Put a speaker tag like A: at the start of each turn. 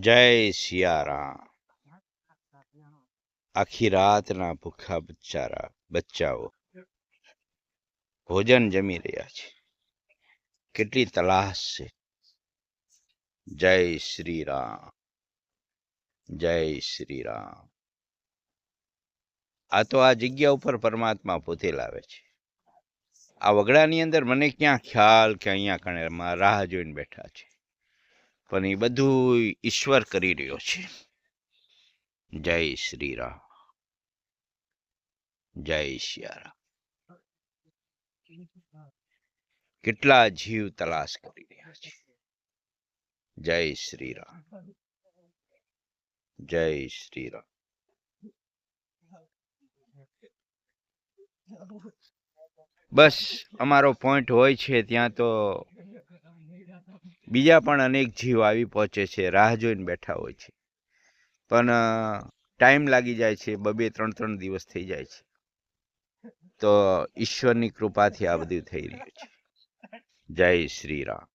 A: જય સિયારામ આખી રાતના ભૂખા બચારા બચ્ચાઓ. ભોજન જમી રહ્યા છે. કેટલી તલાશ છે. જય શ્રી રામ જય શ્રી રામ આ તો આ જગ્યા ઉપર પરમાત્મા પોતે લાવે છે. આ વગડાની અંદર મને ક્યાં ખ્યાલ કે અહીંયા કણે રાહ જોઈને બેઠા છે. પણ એ બધું ઈશ્વર કરી રહ્યો છે. જય શ્રી રામ. જય શિયારામ. કેટલા જીવ તલાશ કરી રહ્યા છે. જય શ્રી રામ. જય શ્રી રામ. બસ, અમારો પોઈન્ટ હોય છે ત્યાં તો બીજા પણ અનેક જીવ આવી પહોંચે છે, રાહ જોઈને બેઠા હોય છે. પણ ટાઈમ લાગી જાય છે બબે ત્રણ ત્રણ દિવસ થઈ જાય છે. તો ઈશ્વરની કૃપાથી આ બધું થઈ રહ્યું છે. જય શ્રી રામ.